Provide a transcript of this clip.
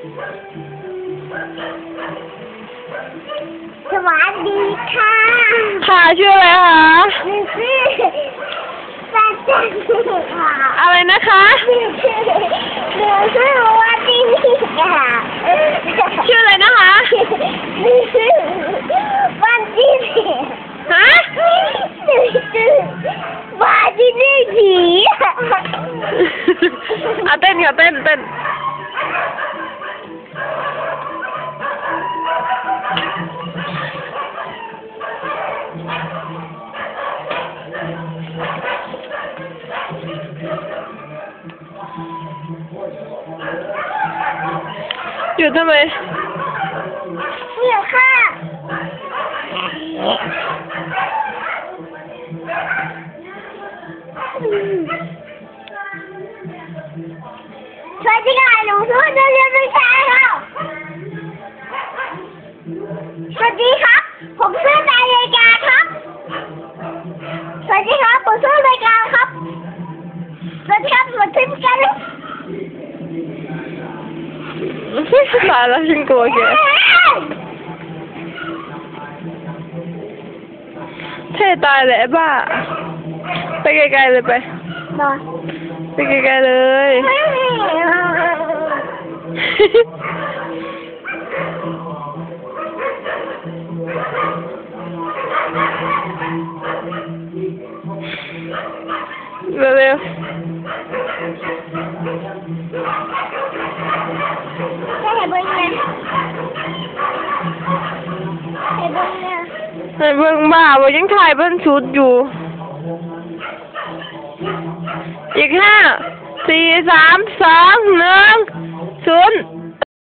สวัสดีค่ะค่ะชื่ออะไรคะหนูชื่อแฟนจันค่ะอะไรนะคะหนูชื่อหนูชื่อวันดีค่ะชื่ออะไรนะคะหนูชื่อวันดีฮะหนูชื่อวันดีผีอะเต้นค่ะเต้นเต้น หยุดทำไมเดี๋ยวค่ะสวัส ผมชื่อนายรายการครับ สวัสดีครับ ผมชื่อรายการครับ สวัสดีครับผมชื่อกันเลยตายแล้วฉันกลัวแกเท่ตายเลยไอ้บ้า ไปไกลๆเลยไปนอนไปไกลๆเลย เร็วให้เบิ้งเนี่ยให้เบิ้งเนี่ยๆไอ้เบิ่งบ้าบ่ยังถ่ายเบิ่นชุดอยู่ อีกห้าสี่สามสองหนึ่งศูนย์